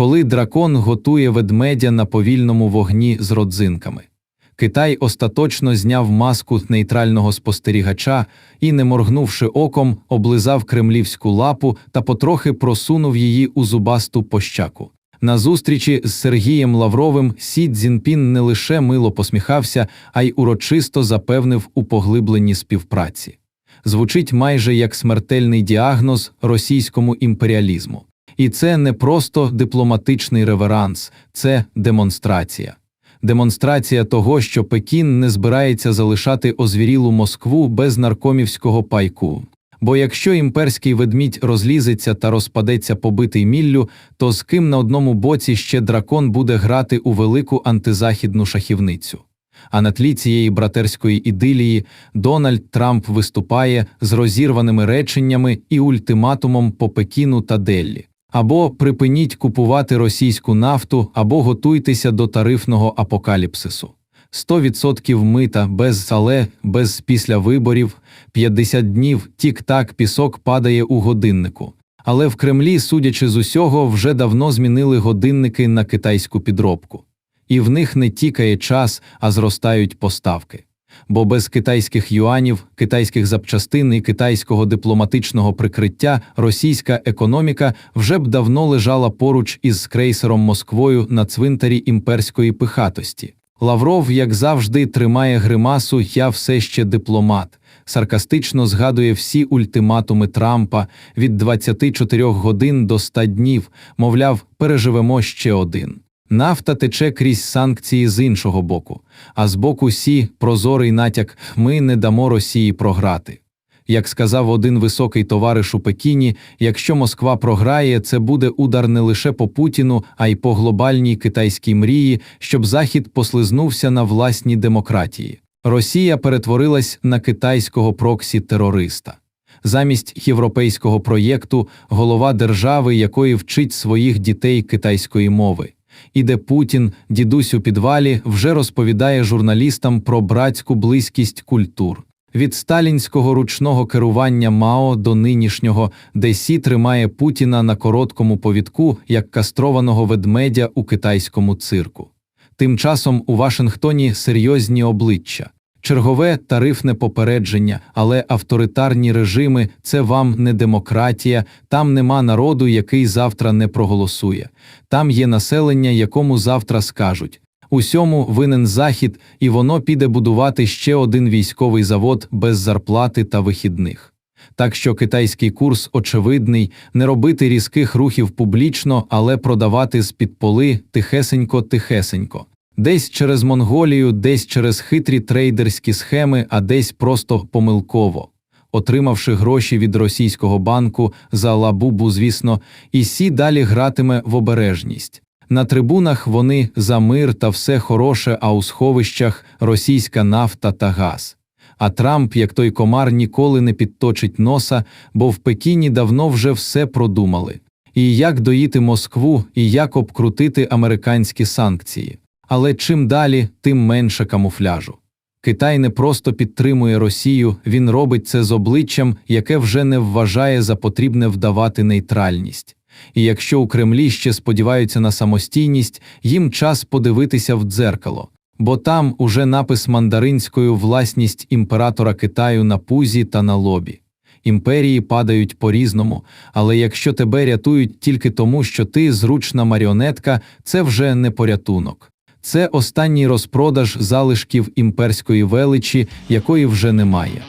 коли дракон готує ведмедя на повільному вогні з родзинками. Китай остаточно зняв маску нейтрального спостерігача і, не моргнувши оком, облизав кремлівську лапу та потрохи просунув її у зубасту пощаку. На зустрічі з Сергієм Лавровим Сі Цзінпін не лише мило посміхався, а й урочисто запевнив у поглибленні співпраці. Звучить майже як смертельний діагноз російському імперіалізму. І це не просто дипломатичний реверанс, це демонстрація. Демонстрація того, що Пекін не збирається залишати озвірілу Москву без наркомівського пайку. Бо якщо імперський ведмідь розлізеться та розпадеться побитий міллю, то з ким на одному боці ще дракон буде грати у велику антизахідну шахівницю. А на тлі цієї братерської ідилії Дональд Трамп виступає з розірваними реченнями і ультиматумом по Пекіну та Деллі. Або припиніть купувати російську нафту, або готуйтеся до тарифного апокаліпсису. 100% мита без але, без після виборів, 50 днів тік-так пісок падає у годиннику. Але в Кремлі, судячи з усього, вже давно змінили годинники на китайську підробку. І в них не тікає час, а зростають поставки. Бо без китайських юанів, китайських запчастин і китайського дипломатичного прикриття російська економіка вже б давно лежала поруч із крейсером Москвою на цвинтарі імперської пихатості. Лавров, як завжди, тримає гримасу Я все ще дипломат, саркастично згадує всі ультиматуми Трампа від 24 годин до 100 днів, мовляв, переживемо ще один. Нафта тече крізь санкції з іншого боку, а з боку Сі прозорий натяк ми не дамо Росії програти. Як сказав один високий товариш у Пекіні, якщо Москва програє, це буде удар не лише по Путіну, а й по глобальній китайській мрії, щоб Захід послизнувся на власній демократії. Росія перетворилась на китайського проксі терориста. Замість європейського проєкту голова держави, якої вчить своїх дітей китайської мови. І де Путін, дідусь у підвалі, вже розповідає журналістам про братську близькість культур. Від сталінського ручного керування Мао до нинішнього, де Сі тримає Путіна на короткому повідку як кастрованого ведмедя у китайському цирку. Тим часом у Вашингтоні серйозні обличчя. Чергове тарифне попередження, але авторитарні режими це вам не демократія, там нема народу, який завтра не проголосує. Там є населення, якому завтра скажуть. Усьому винен захід, і воно піде будувати ще один військовий завод без зарплати та вихідних. Так що китайський курс очевидний не робити різких рухів публічно, але продавати з під поли тихесенько-тихесенько. Десь через Монголію, десь через хитрі трейдерські схеми, а десь просто помилково. Отримавши гроші від російського банку за лабубу, звісно, і сі далі гратиме в обережність. На трибунах вони за мир та все хороше, а у сховищах російська нафта та газ. А Трамп, як той комар, ніколи не підточить носа, бо в Пекіні давно вже все продумали. І як доїти Москву, і як обкрутити американські санкції. Але чим далі, тим менше камуфляжу. Китай не просто підтримує Росію, він робить це з обличчям, яке вже не вважає за потрібне вдавати нейтральність. І якщо у Кремлі ще сподіваються на самостійність, їм час подивитися в дзеркало, бо там уже напис мандаринською власність імператора Китаю на пузі та на лобі. Імперії падають по різному, але якщо тебе рятують тільки тому, що ти зручна маріонетка, це вже не порятунок. Це останній розпродаж залишків імперської величі, якої вже немає.